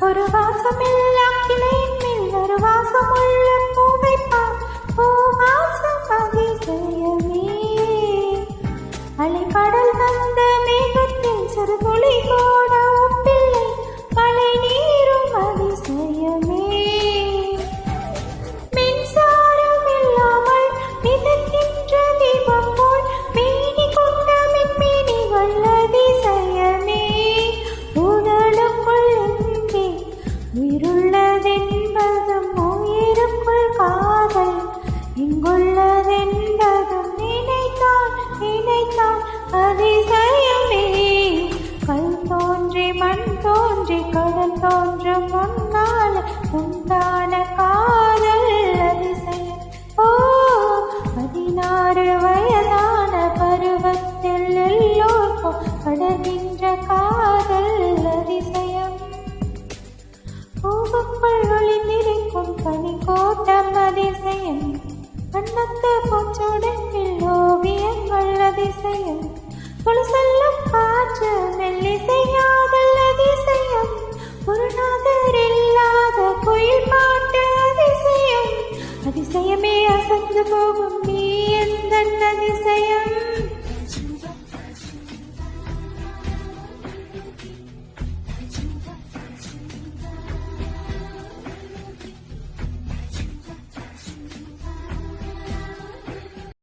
ஒரு வாசமெல்லாம் அதிசயமே. கல் தோன்றி மண் தோன்றி கடல் தோன்றும் முன்னால் உண்டான காதல் அதிசயம். ஓ பதினாறு வயதான பருவத்தில் எல்லோருக்கும் படுகின்ற காதல் அதிசயம். பூவுக்குள் ஒளிந்திருக்கும் பனி கோட்டம் அதிசயம். வண்ணத்து பூச்சுடனில் ஓவியங்கள் அதிசயம் புலசல்லும் காற்று மெல்லிசையாதல் அதிசயம் ஒரு நாதர் இல்லாத குயில் பாட்டு அதிசயம். அதிசயமே அசந்து போகும் நீ எந்த அதிசயம்?